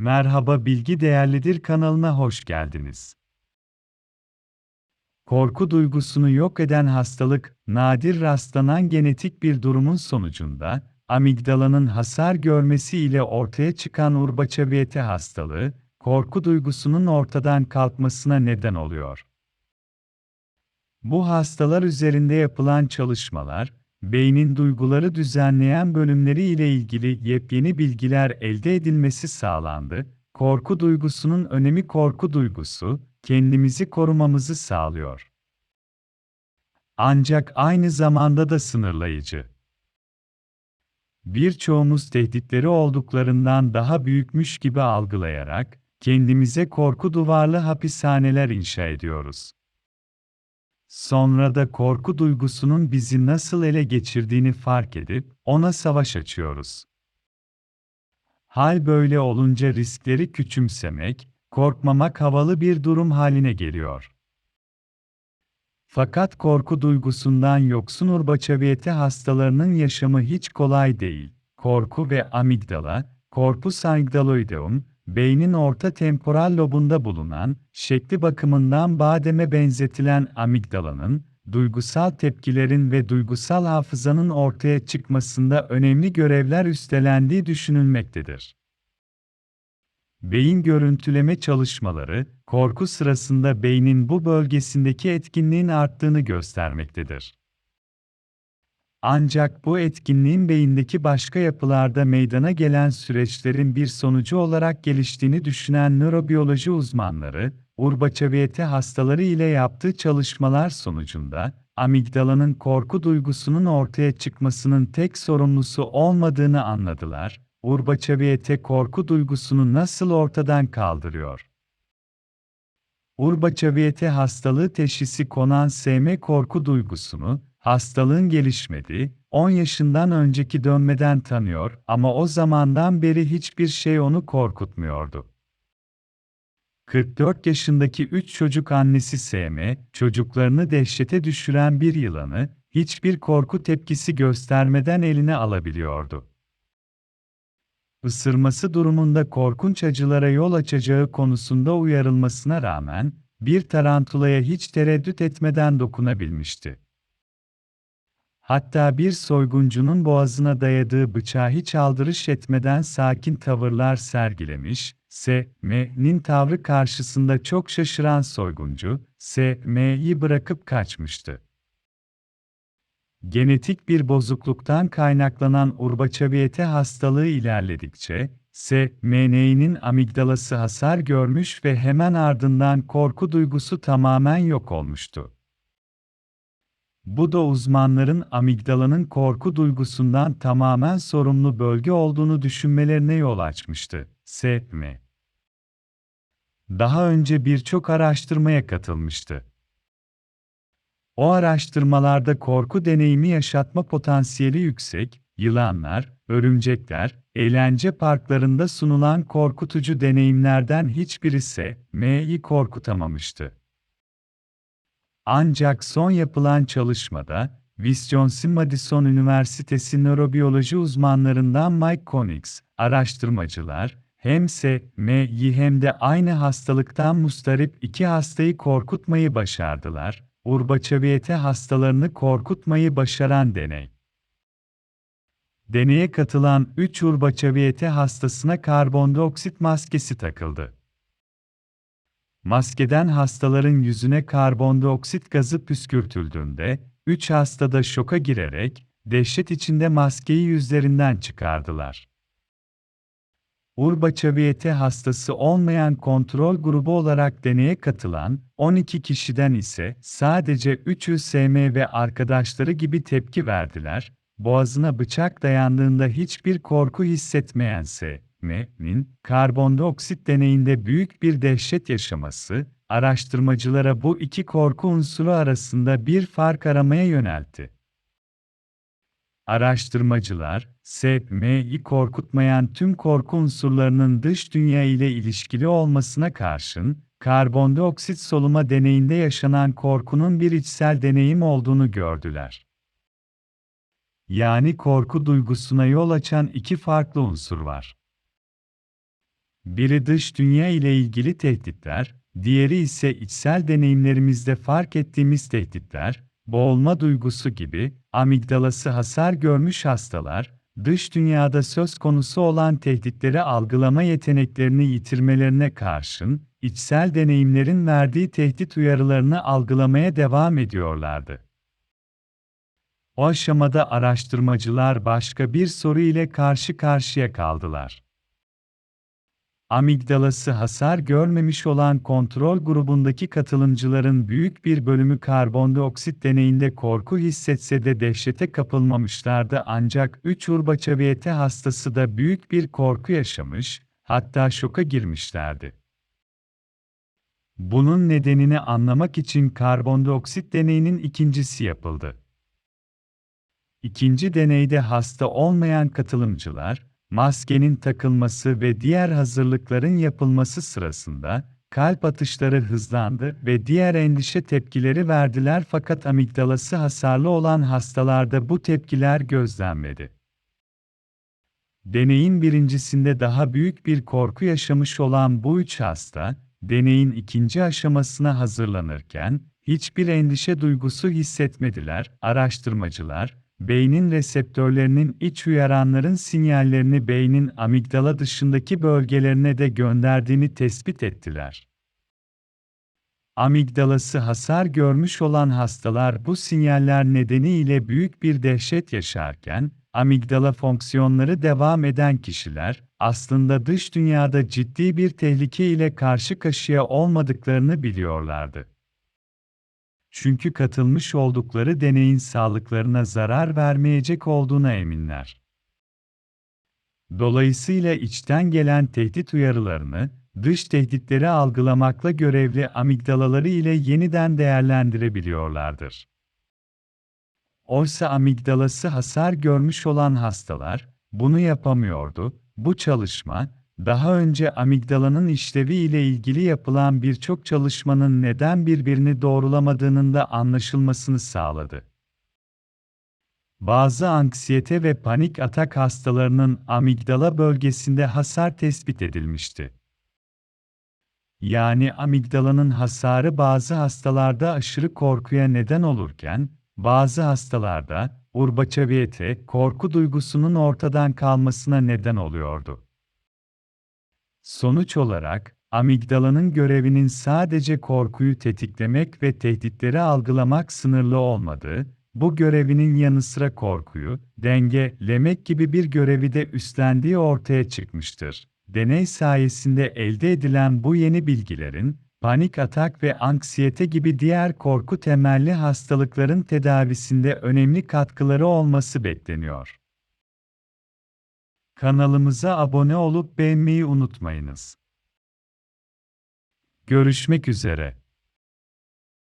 Merhaba Bilgi Değerlidir kanalına hoş geldiniz. Korku duygusunu yok eden hastalık, nadir rastlanan genetik bir durumun sonucunda, amigdalanın hasar görmesi ile ortaya çıkan urbaçabiyete hastalığı, korku duygusunun ortadan kalkmasına neden oluyor. Bu hastalar üzerinde yapılan çalışmalar, beynin duyguları düzenleyen bölümleri ile ilgili yepyeni bilgiler elde edilmesi sağlandı. Korku duygusunun önemi korku duygusu, kendimizi korumamızı sağlıyor. Ancak aynı zamanda da sınırlayıcı. Birçoğumuz tehditleri olduklarından daha büyükmüş gibi algılayarak, kendimize korku duvarlı hapishaneler inşa ediyoruz. Sonra da korku duygusunun bizi nasıl ele geçirdiğini fark edip ona savaş açıyoruz. Hal böyle olunca riskleri küçümsemek, korkmamak havalı bir durum haline geliyor. Fakat korku duygusundan yoksun urbaçaviyete hastalarının yaşamı hiç kolay değil. Korku ve amigdala, corpus amygdaloideum, beynin orta temporal lobunda bulunan, şekli bakımından bademe benzetilen amigdalanın, duygusal tepkilerin ve duygusal hafızanın ortaya çıkmasında önemli görevler üstlendiği düşünülmektedir. Beyin görüntüleme çalışmaları, korku sırasında beynin bu bölgesindeki etkinliğin arttığını göstermektedir. Ancak bu etkinliğin beyindeki başka yapılarda meydana gelen süreçlerin bir sonucu olarak geliştiğini düşünen nörobiyoloji uzmanları, urbaçaviyete hastaları ile yaptığı çalışmalar sonucunda, amigdalanın korku duygusunun ortaya çıkmasının tek sorumlusu olmadığını anladılar. Urbaçaviyete korku duygusunu nasıl ortadan kaldırıyor? Urbaçaviyete hastalığı teşhisi konan SM korku duygusunu, hastalığın gelişmediği, 10 yaşından önceki dönmeden tanıyor ama o zamandan beri hiçbir şey onu korkutmuyordu. 44 yaşındaki 3 çocuk annesi SM, çocuklarını dehşete düşüren bir yılanı, hiçbir korku tepkisi göstermeden eline alabiliyordu. Isırması durumunda korkunç acılara yol açacağı konusunda uyarılmasına rağmen, bir tarantulaya hiç tereddüt etmeden dokunabilmişti. Hatta bir soyguncunun boğazına dayadığı bıçağı hiç aldırış etmeden sakin tavırlar sergilemiş, S.M.'nin tavrı karşısında çok şaşıran soyguncu, S.M.'yi bırakıp kaçmıştı. Genetik bir bozukluktan kaynaklanan urbaçaviyete hastalığı ilerledikçe, S.M.N'nin amigdalası hasar görmüş ve hemen ardından korku duygusu tamamen yok olmuştu. Bu da uzmanların amigdalanın korku duygusundan tamamen sorumlu bölge olduğunu düşünmelerine yol açmıştı. S.M. Daha önce birçok araştırmaya katılmıştı. O araştırmalarda korku deneyimi yaşatma potansiyeli yüksek, yılanlar, örümcekler, eğlence parklarında sunulan korkutucu deneyimlerden hiçbirisi M'yi korkutamamıştı. Ancak son yapılan çalışmada, Wisconsin-Madison Üniversitesi nörobiyoloji uzmanlarından Mike Konix, araştırmacılar, hem SM'yi hem de aynı hastalıktan mustarip iki hastayı korkutmayı başardılar, urbaçaviyete hastalarını korkutmayı başaran deney. Deneye katılan 3 urbaçaviyete hastasına karbondioksit maskesi takıldı. Maskeden hastaların yüzüne karbondioksit gazı püskürtüldüğünde, 3 hastada şoka girerek, dehşet içinde maskeyi yüzlerinden çıkardılar. Urbaçaviyete hastası olmayan kontrol grubu olarak deneye katılan 12 kişiden ise sadece 3'ü SM ve arkadaşları gibi tepki verdiler, boğazına bıçak dayandığında hiçbir korku hissetmeyen SM'nin karbondioksit deneyinde büyük bir dehşet yaşaması, araştırmacılara bu iki korku unsuru arasında bir fark aramaya yöneltti. Araştırmacılar, SM'yi korkutmayan tüm korku unsurlarının dış dünya ile ilişkili olmasına karşın, karbondioksit soluma deneyinde yaşanan korkunun bir içsel deneyim olduğunu gördüler. Yani korku duygusuna yol açan iki farklı unsur var. Biri dış dünya ile ilgili tehditler, diğeri ise içsel deneyimlerimizde fark ettiğimiz tehditler, boğulma duygusu gibi, amigdalası hasar görmüş hastalar, dış dünyada söz konusu olan tehditleri algılama yeteneklerini yitirmelerine karşın, içsel deneyimlerin verdiği tehdit uyarılarını algılamaya devam ediyorlardı. O aşamada araştırmacılar başka bir soru ile karşı karşıya kaldılar. Amigdalası hasar görmemiş olan kontrol grubundaki katılımcıların büyük bir bölümü karbondioksit deneyinde korku hissetse de dehşete kapılmamışlardı ancak 3 urbaçaviyete hastası da büyük bir korku yaşamış, hatta şoka girmişlerdi. Bunun nedenini anlamak için karbondioksit deneyinin ikincisi yapıldı. İkinci deneyde hasta olmayan katılımcılar, maskenin takılması ve diğer hazırlıkların yapılması sırasında kalp atışları hızlandı ve diğer endişe tepkileri verdiler fakat amigdalası hasarlı olan hastalarda bu tepkiler gözlenmedi. Deneyin birincisinde daha büyük bir korku yaşamış olan bu üç hasta, deneyin ikinci aşamasına hazırlanırken hiçbir endişe duygusu hissetmediler. Araştırmacılar, beynin reseptörlerinin iç uyaranların sinyallerini beynin amigdala dışındaki bölgelerine de gönderdiğini tespit ettiler. Amigdalası hasar görmüş olan hastalar bu sinyaller nedeniyle büyük bir dehşet yaşarken, amigdala fonksiyonları devam eden kişiler, aslında dış dünyada ciddi bir tehlike ile karşı karşıya olmadıklarını biliyorlardı. Çünkü katılmış oldukları deneyin sağlıklarına zarar vermeyecek olduğuna eminler. Dolayısıyla içten gelen tehdit uyarılarını, dış tehditleri algılamakla görevli amigdalaları ile yeniden değerlendirebiliyorlardır. Oysa amigdalası hasar görmüş olan hastalar, bunu yapamıyordu. Bu çalışma, daha önce amigdalanın işlevi ile ilgili yapılan birçok çalışmanın neden birbirini doğrulamadığının da anlaşılmasını sağladı. Bazı anksiyete ve panik atak hastalarının amigdala bölgesinde hasar tespit edilmişti. Yani amigdalanın hasarı bazı hastalarda aşırı korkuya neden olurken, bazı hastalarda urbaçaviyete, korku duygusunun ortadan kalmasına neden oluyordu. Sonuç olarak, amigdalanın görevinin sadece korkuyu tetiklemek ve tehditleri algılamak sınırlı olmadığı, bu görevinin yanı sıra korkuyu, dengelemek gibi bir görevi de üstlendiği ortaya çıkmıştır. Deney sayesinde elde edilen bu yeni bilgilerin, panik atak ve anksiyete gibi diğer korku temelli hastalıkların tedavisinde önemli katkıları olması bekleniyor. Kanalımıza abone olup beğenmeyi unutmayınız. Görüşmek üzere.